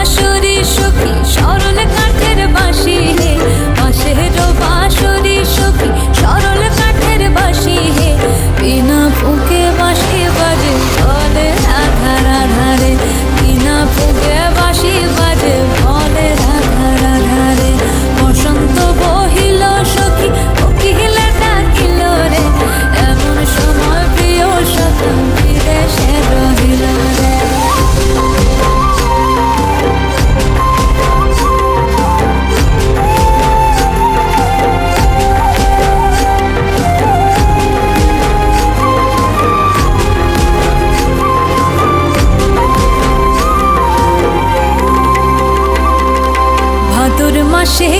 শাশুড়ি সব আসে